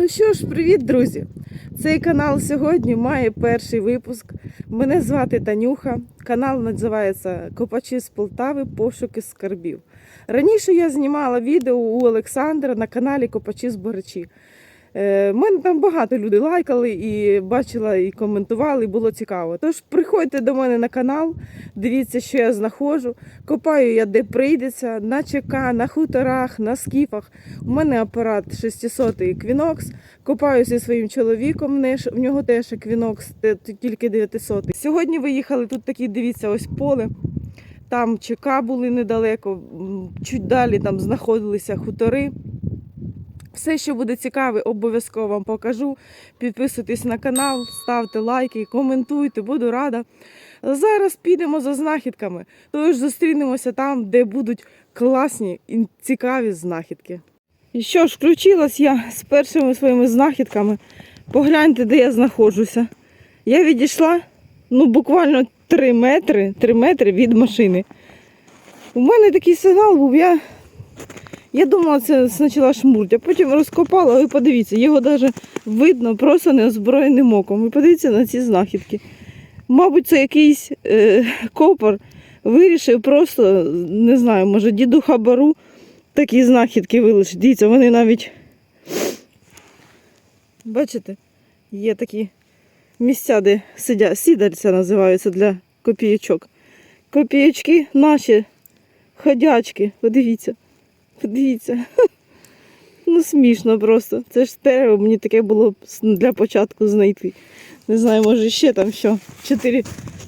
Ну що ж, привіт, друзі! Цей канал сьогодні має перший випуск. Мене звати Танюха. Канал називається Копачі з Полтави Пошуки скарбів. Раніше я знімала відео у Олександра на каналі Копачі з Боричі. Е, Мене там багато людей лайкали і бачила, і коментували, і було цікаво. Тож приходьте до мене на канал, дивіться, що я знаходжу. Копаю я де прийдеться, на ЧК, на хуторах, на скіфах. У мене апарат 600 Equinox. Копаю зі своїм чоловіком. в нього теж Equinox, тільки 900. Сьогодні виїхали тут такі, дивіться, ось поле. Там ЧК були недалеко, чуть далі там знаходилися хутори. Все, що буде цікаве, обов'язково вам покажу. Підписуйтесь на канал, ставте лайки, коментуйте, буду рада. Зараз підемо за знахідками. Тож зустрінемося там, де будуть класні і цікаві знахідки. І що ж, включилась я з першими своїми знахідками. Погляньте, де я знаходжуся. Я відійшла ну, буквально 3 метри, 3 метри від машини. У мене такий сигнал був, я, я думала, це спочатку шмурть, а потім розкопала, ви подивіться, його навіть видно просто неозброєним оком. Ви подивіться на ці знахідки. Мабуть, це якийсь е, копор вирішив просто, не знаю, може, діду хабару такі знахідки вилишити. Дивіться, вони навіть. Бачите, є такі місця, де сидять, сідальця називаються для копійочок. Копійочки наші, ходячки, подивіться. Подивіться. Ну, смішно просто. Це ж дерево, мені таке було для початку знайти. Не знаю, може ще там що. Чотири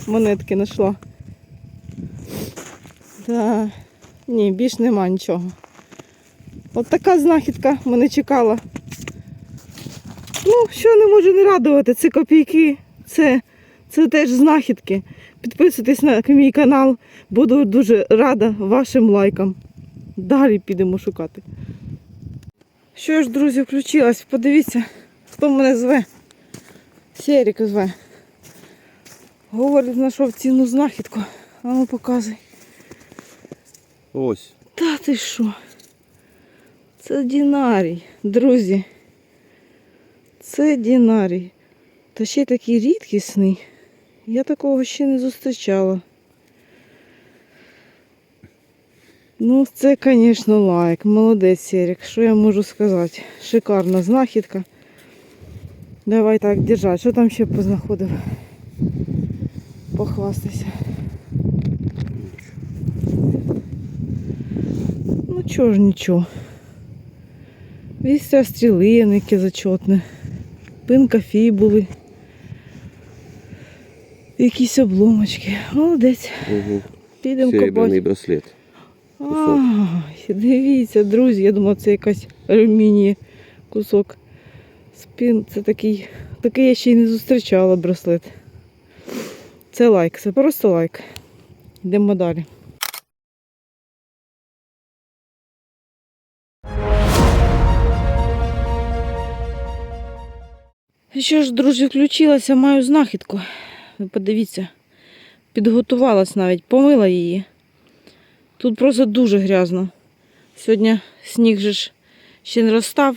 монетки знайшла. Так. Ні, більш нема нічого. От така знахідка мене чекала. Ну, що не можу не радувати, це копійки, це, це теж знахідки. Підписуйтесь на мій канал, буду дуже рада вашим лайкам. Далі підемо шукати. Що ж, друзі, включилась, подивіться, хто мене зве. Серік зве. Говорить, знайшов цінну знахідку. А ну показуй. Ось. Та ти що? Це дінарій, друзі. Це дінарій. Та ще такий рідкісний. Я такого ще не зустрічала. Ну, це, звісно, лайк. Молодець, Серік. Що я можу сказати? Шикарна знахідка. Давай так держать. Що там ще познаходив? Похвастайся. Ну чого ж нічого. Вістя стріли, яке зачетне. Пинка були. Якісь обломочки. Молодець. Угу. Підемо копати. браслет. Ай, дивіться, друзі, я думала, це якась алюміній кусок. Спін, це такий, такий я ще й не зустрічала браслет. Це лайк, це просто лайк. Йдемо далі. Що ж, друзі, включилася, маю знахідку. Ви подивіться, підготувалась навіть, помила її. Тут просто дуже грязно. Сьогодні сніг же ж ще не розстав,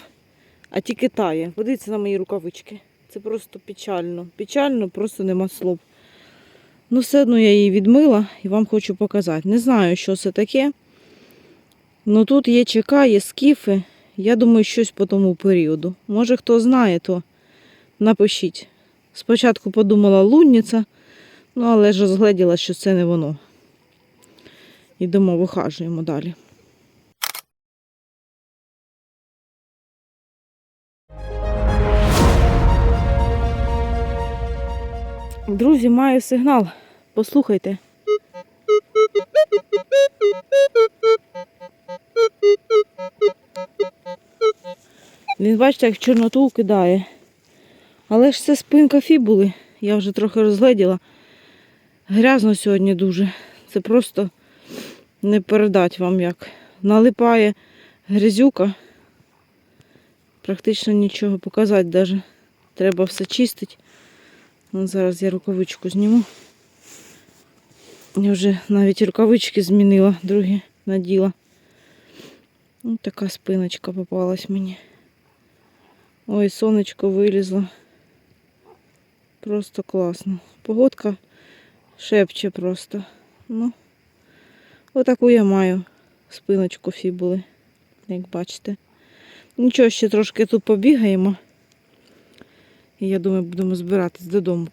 а тільки тає. Подивіться на мої рукавички. Це просто печально. Печально, просто нема слов. Ну, все одно я її відмила і вам хочу показати. Не знаю, що це таке. Ну тут є ЧК, є скіфи. Я думаю, щось по тому періоду. Може, хто знає, то напишіть. Спочатку подумала лунниця, ну але ж розгледіла, що це не воно. Йдемо, вихажуємо далі. Друзі, маю сигнал. Послухайте. Він, бачите, як чорноту кидає. Але ж це спинка фібули. Я вже трохи розгледіла. Грязно сьогодні дуже. Це просто не передать вам як. Налипає грязюка. Практично нічого показати даже. Треба все чистити. Зараз я рукавичку зніму. Я вже навіть рукавички змінила, другі наділа. Ось така спиночка попалась мені. Ой, сонечко вилізло. Просто класно. Погодка шепче просто. Ну, отаку я маю спиночку фібули, як бачите. Нічого, ще трошки тут побігаємо. І я думаю, будемо збиратись додому.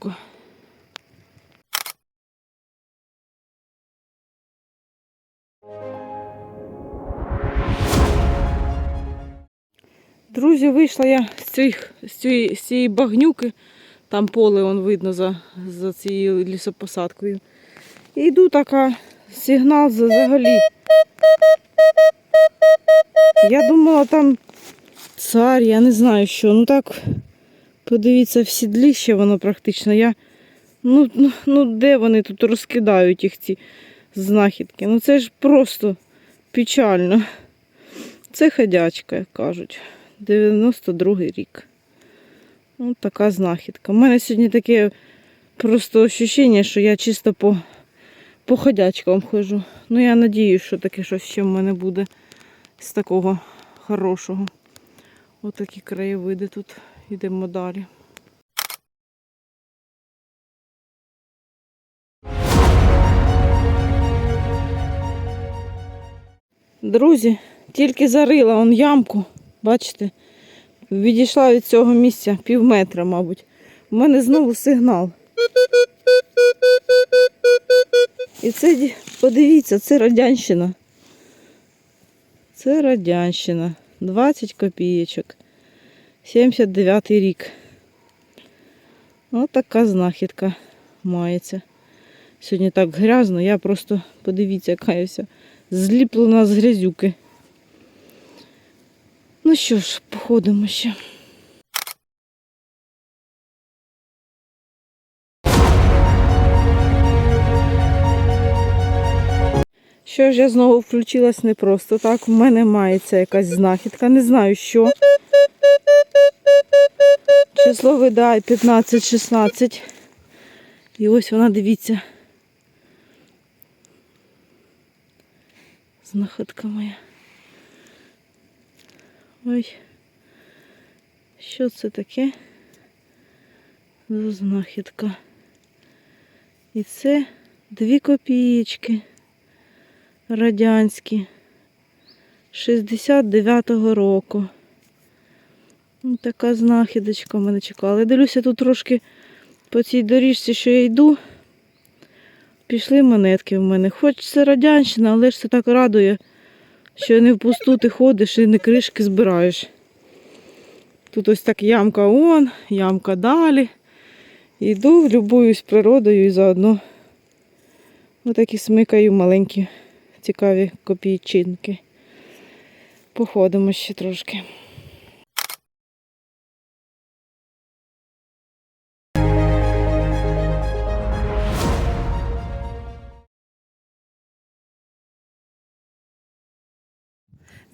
Друзі, вийшла я з, цих, з, цієї, з цієї багнюки, там поле он видно за, за цією лісопосадкою. І йду така сигнал за- взагалі. Я думала там цар, я не знаю що. Ну так, подивіться, в сідлі ще воно практично. Я, ну, ну, ну де вони тут розкидають їх ці знахідки? Ну це ж просто печально. Це ходячка, як кажуть. 92-й рік. Ну, така знахідка. У мене сьогодні таке просто ощущення, що я чисто по, по ходячкам ходжу. Ну, я надіюсь, що таке щось ще в мене буде з такого хорошого. Отакі краєвиди тут. Йдемо далі. Друзі, тільки зарила он ямку, бачите, відійшла від цього місця пів метра, мабуть. У мене знову сигнал. І це, подивіться, це радянщина. Це радянщина. 20 копійочок. 79 рік. Ось така знахідка мається. Сьогодні так грязно, я просто подивіться, яка я вся зліплена з грязюки. Ну що ж, походимо ще. Що ж, я знову включилась не просто так. У мене мається якась знахідка, не знаю що. Число видає 15-16. І ось вона, дивіться. Знаходка моя. Ой. Що це таке? Знахідка. І це дві копієчки радянські 69-го року. Ну, така знахідочка в мене чекала. Я дивлюся тут трошки по цій доріжці, що я йду. Пішли монетки в мене. Хоч це радянщина, але ж це так радує, що не впусту ти ходиш і не кришки збираєш. Тут ось так ямка он, ямка далі. Йду, любуюсь природою і заодно отакі смикаю маленькі цікаві копійчинки. Походимо ще трошки.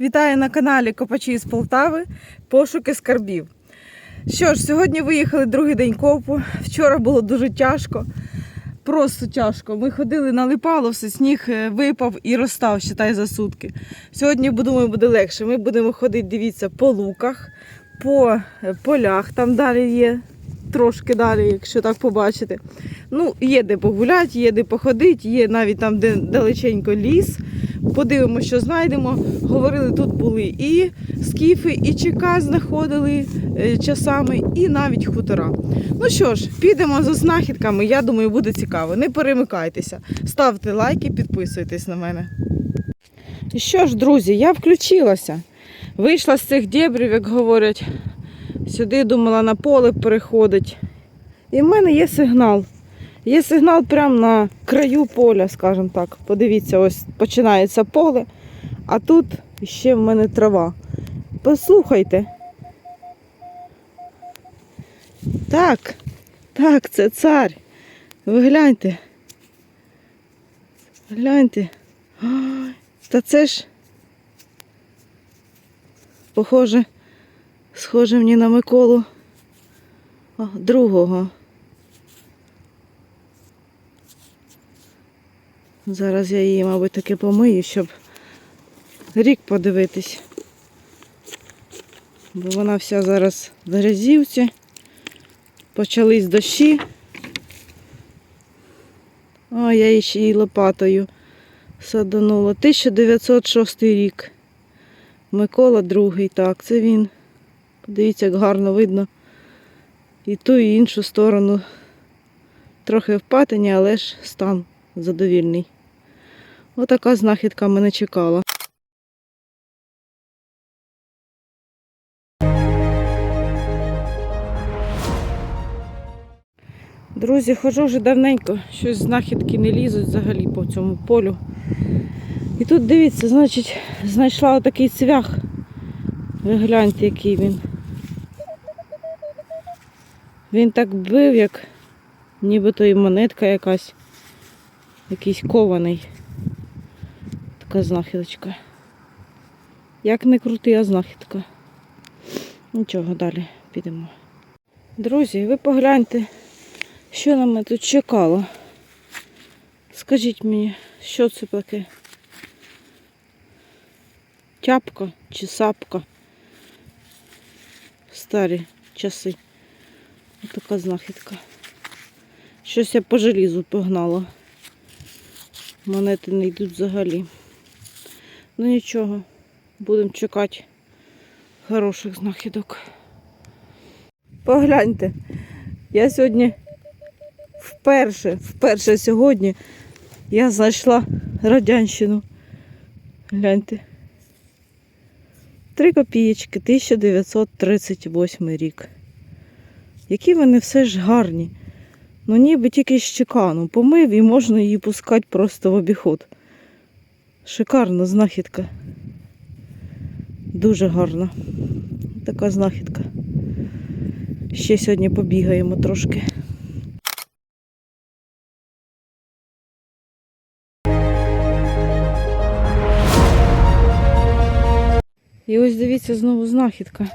Вітаю на каналі Копачі з Полтави. Пошуки скарбів. Що ж, сьогодні виїхали другий день копу. Вчора було дуже тяжко. Просто тяжко. Ми ходили налипало, все сніг е, випав і розстав, считай, за сутки. Сьогодні, думаю, буде легше. Ми будемо ходити, дивіться, по луках, по е, полях, там далі є, трошки далі, якщо так побачите. Ну, є де погуляти, є де походити, є навіть там, де далеченько ліс. Подивимося, що знайдемо. Говорили, тут були і скіфи, і ЧК знаходили е, часами, і навіть хутора. Ну що ж, підемо за знахідками. Я думаю, буде цікаво. Не перемикайтеся. Ставте лайки, підписуйтесь на мене. Що ж, друзі, я включилася. Вийшла з цих дєбрів, як говорять. Сюди думала на поле переходить. І в мене є сигнал. Є сигнал прямо на краю поля, скажімо так. Подивіться, ось починається поле, а тут ще в мене трава. Послухайте. Так, так, це цар. Ви гляньте. Гляньте. Ой, та це ж похоже, схоже мені на Миколу другого. Зараз я її, мабуть, таки помию, щоб рік подивитись. бо вона вся зараз в грязівці. Почались дощі. О, я її ще й лопатою саданула. 1906 рік. Микола другий, так, це він. Подивіться, як гарно видно. І ту, і іншу сторону. Трохи в але ж стан задовільний. Отака знахідка мене чекала. Друзі, ходжу вже давненько, щось знахідки не лізуть взагалі по цьому полю. І тут дивіться, значить, знайшла отакий цвях. Ви гляньте, який він. Він так бив, як нібито і монетка якась. Якийсь кований. Така знахідочка. Як не крутий, а знахідка. Нічого, далі підемо. Друзі, ви погляньте, що на мене тут чекало. Скажіть мені, що це таке? Тяпка чи сапка? Старі часи. Ось така знахідка. Щось я по желізу погнала. Монети не йдуть взагалі. Ну нічого, будемо чекати хороших знахідок. Погляньте, я сьогодні вперше, вперше сьогодні я знайшла радянщину. Гляньте. Три копієчки, 1938 рік. Які вони все ж гарні. Ну ніби тільки з чекану. Помив і можна її пускати просто в обіход. Шикарна знахідка. Дуже гарна. Така знахідка. Ще сьогодні побігаємо трошки. І ось дивіться знову знахідка.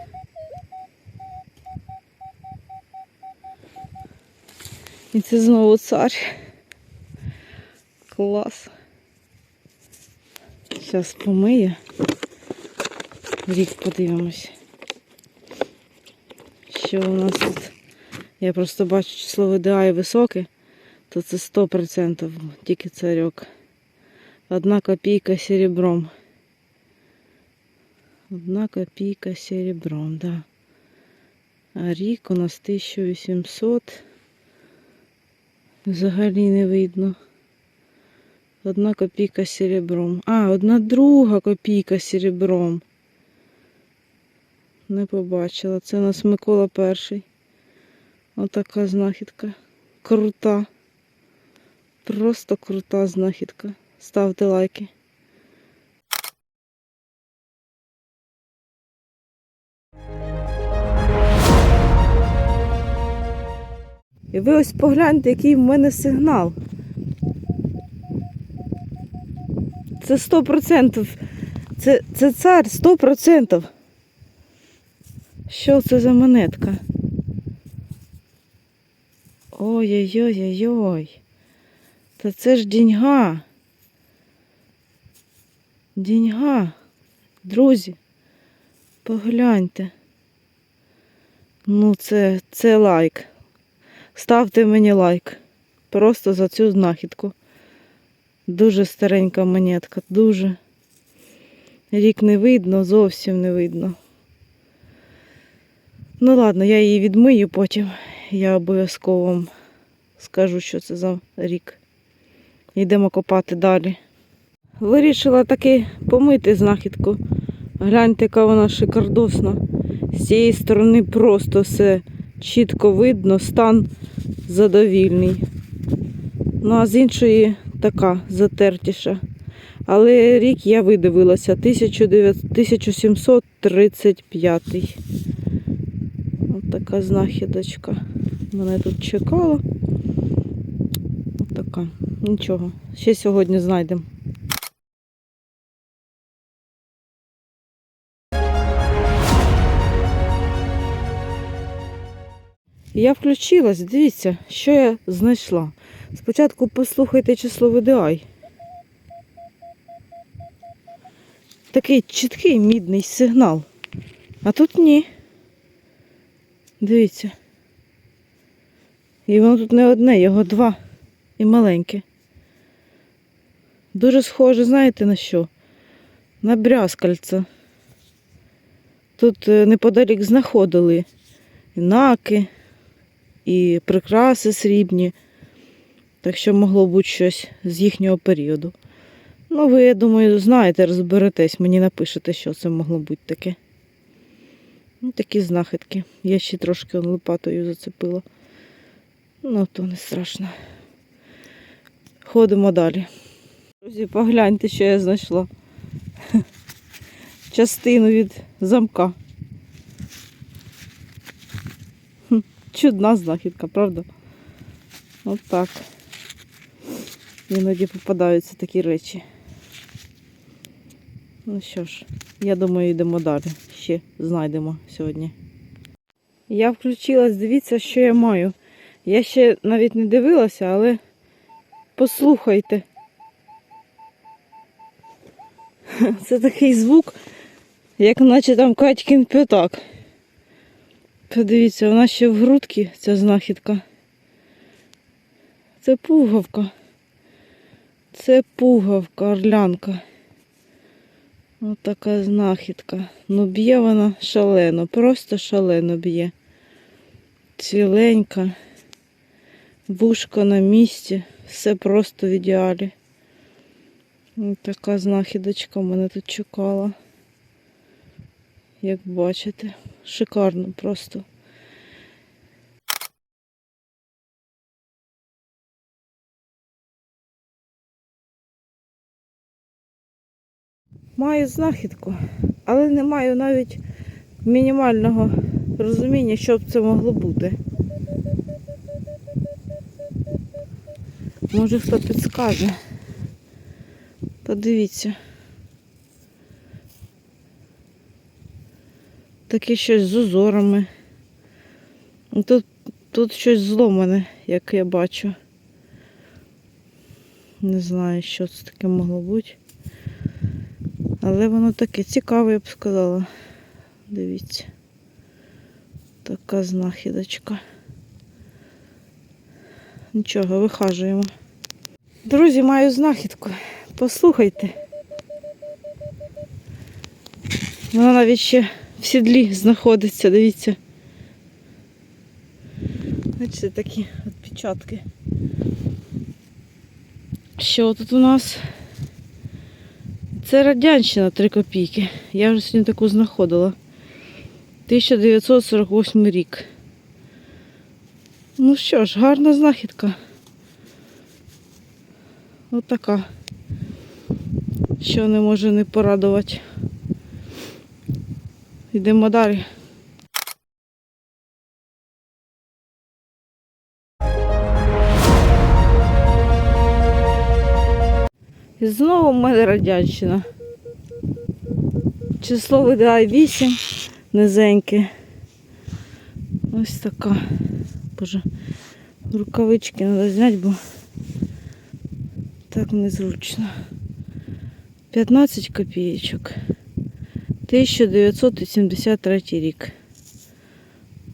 І це знову цар. Клас. Зараз помиє. Рік подивимось. Що у нас тут? Я просто бачу число ВДА високе, то це 100% тільки царьок. Одна копійка серебром. Одна копійка серебром, да. А рік у нас 1800. Взагалі не видно. Одна копійка серебром. А, одна друга копійка серебром. Не побачила. Це у нас Микола перший. Отака знахідка. Крута. Просто крута знахідка. Ставте лайки. І ви ось погляньте, який в мене сигнал. Це 100%. Це, це цар 100%. Що це за монетка? Ой-ой-ой-ой-ой. Та це ж діньга. Діньга. Друзі, погляньте. Ну, це, це лайк. Ставте мені лайк. Просто за цю знахідку. Дуже старенька монетка, дуже. Рік не видно, зовсім не видно. Ну ладно, я її відмию потім. Я обов'язково вам скажу, що це за рік. Йдемо копати далі. Вирішила таки помити знахідку. Гляньте, яка вона шикардосна. З цієї сторони просто все чітко видно, стан задовільний. Ну, а з іншої така затертіша. Але рік я видивилася 1735. Ось така знахідочка. Мене тут чекала. Ось така. Нічого. Ще сьогодні знайдемо. Я включилась, дивіться, що я знайшла. Спочатку послухайте число VDI. Такий чіткий мідний сигнал. А тут ні. Дивіться. І воно тут не одне, його два. І маленьке. Дуже схоже, знаєте на що? На брязкальце. Тут е, неподалік знаходили наки, і прикраси срібні. Так що могло бути щось з їхнього періоду. Ну, ви, я думаю, знаєте, розберетесь, мені напишете, що це могло бути таке. Ну, такі знахідки. Я ще трошки лопатою зацепила. Ну, то не страшно. Ходимо далі. Друзі, погляньте, що я знайшла. Частину від замка. Чудна знахідка, правда? От так. Іноді попадаються такі речі. Ну що ж, я думаю, йдемо далі. Ще знайдемо сьогодні. Я включилась, дивіться, що я маю. Я ще навіть не дивилася, але послухайте. Це такий звук, як наче там Катькін п'ятак. Подивіться, вона ще в грудці, ця знахідка. Це пугавка. Це пугавка, орлянка. Ось така знахідка. Ну б'є вона шалено, просто шалено б'є. Ціленька, вушка на місці, все просто в ідеалі. Ось така знахідочка мене тут чекала. Як бачите, шикарно просто. Маю знахідку, але не маю навіть мінімального розуміння, що б це могло бути. Може хто підскаже. Подивіться. Таке щось з узорами. Тут, тут щось зломане, як я бачу. Не знаю, що це таке могло бути. Але воно таке цікаве, я б сказала. Дивіться. Така знахідочка. Нічого, вихажуємо. Друзі, маю знахідку. Послухайте. Вона навіть ще в сідлі знаходиться, дивіться. Бачите, такі відпечатки. Що тут у нас? Це Радянщина 3 копійки. Я вже сьогодні таку знаходила. 1948 рік. Ну що ж, гарна знахідка. Ось така. Що не може не порадувати. Йдемо далі. І знову в мене радянщина. Число видає 8, низеньке. Ось така. Боже, рукавички треба зняти, бо так незручно. 15 копійочок. 1973 рік.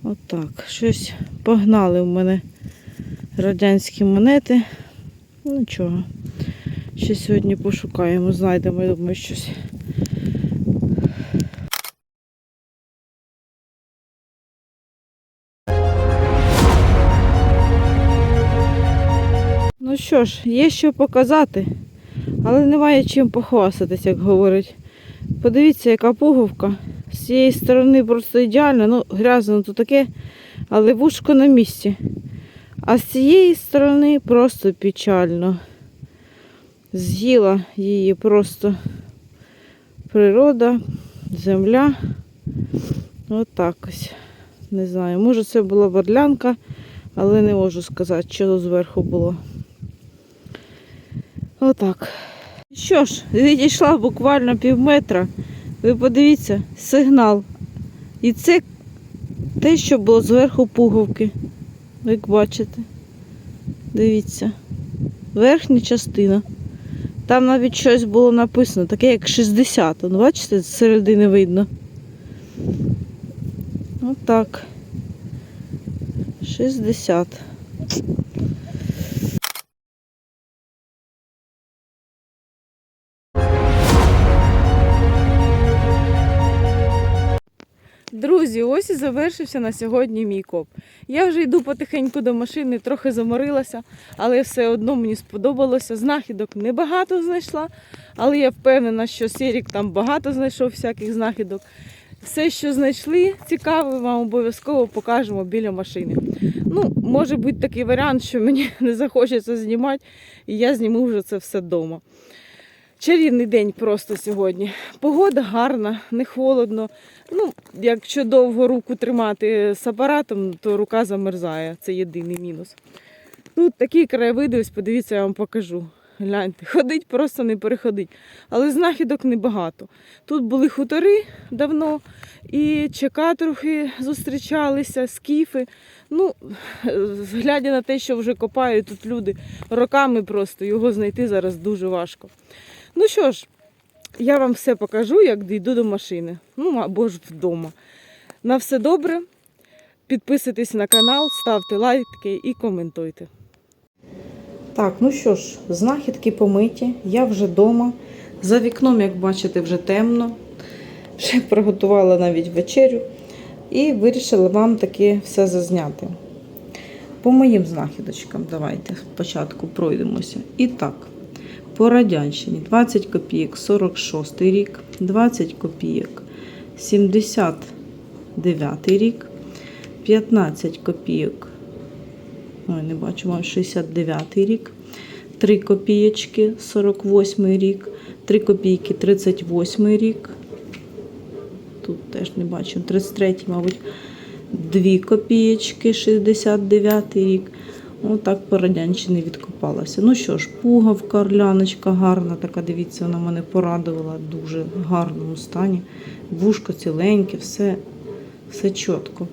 Отак. Щось погнали в мене радянські монети. Нічого. Ще сьогодні пошукаємо, знайдемо, я думаю, щось. Ну що ж, є що показати, але немає чим похвастатись, як говорить. Подивіться, яка пуговка. З цієї сторони просто ідеально, ну грязно то таке, але вушко на місці. А з цієї сторони просто печально з'їла її просто природа, земля. Отак ось. Не знаю, може це була барлянка, але не можу сказати, що зверху було. Отак. Що ж, відійшла буквально пів метра. Ви подивіться, сигнал. І це те, що було зверху пуговки. Як бачите. Дивіться. Верхня частина. Там навіть щось було написано, таке як 60. Ну, бачите, з середини видно. Отак. 60. Друзі, ось і завершився на сьогодні мій коп. Я вже йду потихеньку до машини, трохи заморилася, але все одно мені сподобалося. Знахідок небагато знайшла, але я впевнена, що Сірік там багато знайшов всяких знахідок. Все, що знайшли, цікаве, вам обов'язково покажемо біля машини. Ну, може бути такий варіант, що мені не захочеться знімати, і я зніму вже це все вдома. Чарівний день просто сьогодні. Погода гарна, не холодно. Ну, якщо довго руку тримати з апаратом, то рука замерзає. Це єдиний мінус. Тут такі краєвиди, ось подивіться, я вам покажу. Гляньте, ходить просто не переходить. Але знахідок небагато. Тут були хутори давно, і ЧК трохи зустрічалися, скіфи. Ну, глядя на те, що вже копають тут люди роками просто, його знайти зараз дуже важко. Ну що ж, я вам все покажу, як дійду до машини. Ну, або ж вдома. На все добре. Підписуйтесь на канал, ставте лайки і коментуйте. Так, ну що ж, знахідки помиті, я вже вдома. За вікном, як бачите, вже темно. Вже приготувала навіть вечерю і вирішила вам таки все зазняти. По моїм знахідочкам, давайте спочатку пройдемося. І так, по радянщині 20 копійок 46 рік, 20 копійок 79 рік, 15 копійок. Ой, не бачу, вам 69 рік, 3 копієчки 48 рік, 3 копійки 38 рік. Тут теж не бачу, 33, мабуть, 2 копієчки 69 рік. Отак по радянщині відкопалася. Ну що ж, пуговка, орляночка гарна, така, дивіться, вона мене порадувала в дуже гарному стані. Вушко ціленьке, все, все чітко.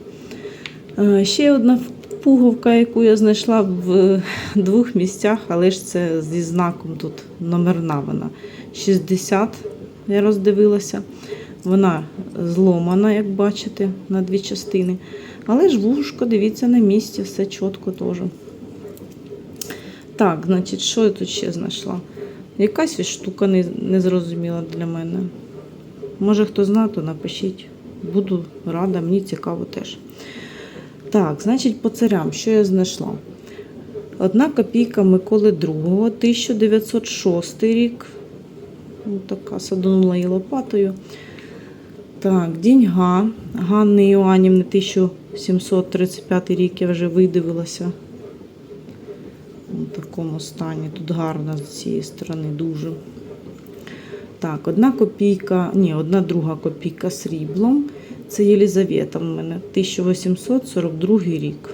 Е, Ще одна пуговка, яку я знайшла в двох місцях, але ж це зі знаком тут номерна вона 60, я роздивилася. Вона зломана, як бачите, на дві частини. Але ж вушко, дивіться, на місці, все чітко теж. Так, значить, що я тут ще знайшла? Якась штука незрозуміла для мене. Може, хто знає, то напишіть. Буду рада, мені цікаво теж. Так, значить, по царям, що я знайшла? Одна копійка Миколи II, 1906 рік. Ось така садонула її лопатою. Так, Діньга Ганни Іоанівни, 1735 рік я вже видивилася. Такому стані. Тут гарно з цієї сторони дуже. Так, одна копійка, ні, одна друга копійка сріблом. Це Єлізавета в мене, 1842 рік.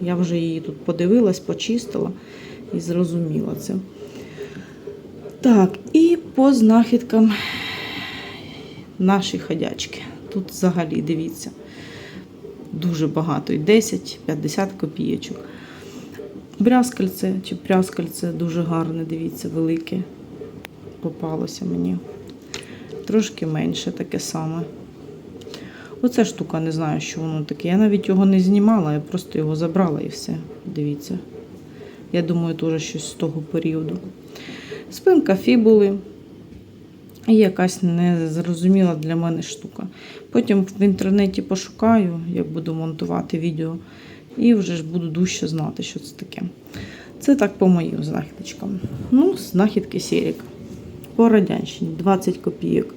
Я вже її тут подивилась, почистила і зрозуміла це. Так, і по знахідкам наші ходячки. Тут взагалі дивіться, дуже багато. І 10-50 копійочок. Брязкальце чи пряскальце дуже гарне, дивіться, велике. Попалося мені. Трошки менше таке саме. Оця штука, не знаю, що воно таке. Я навіть його не знімала, я просто його забрала і все. Дивіться. Я думаю, теж щось з того періоду. Спинка фібули. І якась незрозуміла для мене штука. Потім в інтернеті пошукаю, як буду монтувати відео, і вже ж буду дужче знати, що це таке. Це так по моїм знахідочкам. Ну, знахідки Сірік. По радянщині 20 копійок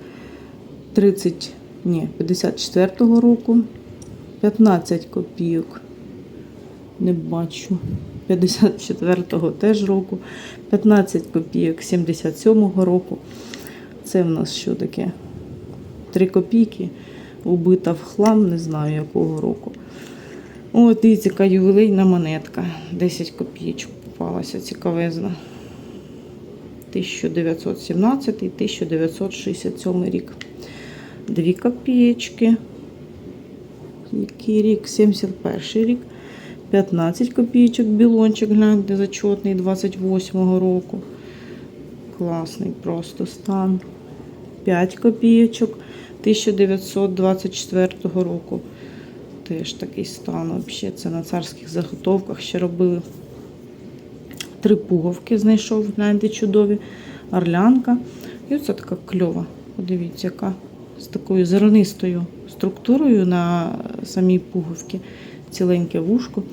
30, ні, 54-го року, 15 копійок. Не бачу. 54-го теж року, 15 копійок 77-го року. Це в нас що таке? 3 копійки, убита в хлам, не знаю якого року. О, дивіться, яка ювілейна монетка. 10 копійочок попалася, цікавезна. 1917-1967 рік. 2 копійочки. Який рік? 71 рік. 15 копійочок, білончик, гляньте, зачетний 28-го року. Класний просто стан. 5 копійочок 1924 року. Теж такий стан. Взагалі, це на царських заготовках ще робили. Три пуговки знайшов, знаєте, чудові. Орлянка. І оце така кльова. Подивіться, яка з такою зернистою структурою на самій пуговці. Ціленьке вушко.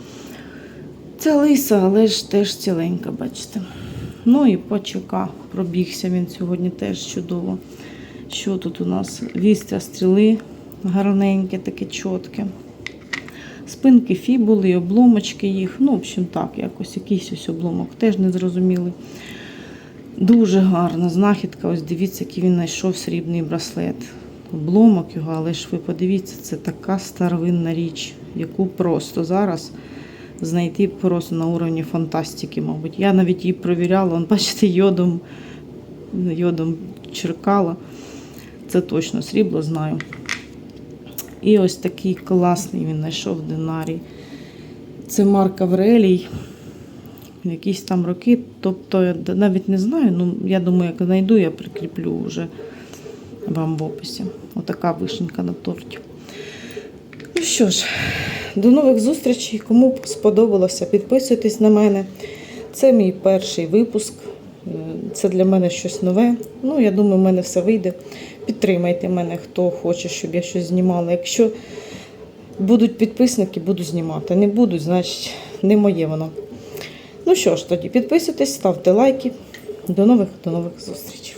Це лиса, але ж теж ціленька, бачите. Ну і по ЧК пробігся він сьогодні теж чудово. Що тут у нас? Вістря стріли гарненьке, таке чітке. Спинки фібули, обломочки їх. Ну, в общем, так, якось якийсь ось обломок, теж не зрозумілий. Дуже гарна знахідка. Ось дивіться, який він знайшов срібний браслет. Обломок його, але ж ви подивіться, це така старовинна річ, яку просто зараз знайти просто на уровні фантастики, мабуть. Я навіть її провіряла, он, бачите, йодом, йодом черкала. Це точно срібло знаю. І ось такий класний він знайшов динарій. Це Марк Аврелій. Якісь там роки. Тобто, я навіть не знаю, ну я думаю, як знайду, я прикріплю вже вам в описі. Отака вишенька на торті. Ну що ж, до нових зустрічей. Кому сподобалося, підписуйтесь на мене. Це мій перший випуск. Е, Це для мене щось нове. Ну, я думаю, в мене все вийде. Підтримайте мене, хто хоче, щоб я щось знімала. Якщо будуть підписники, буду знімати. Не будуть, значить, не моє воно. Ну що ж, тоді підписуйтесь, ставте лайки. До нових, до нових зустрічей.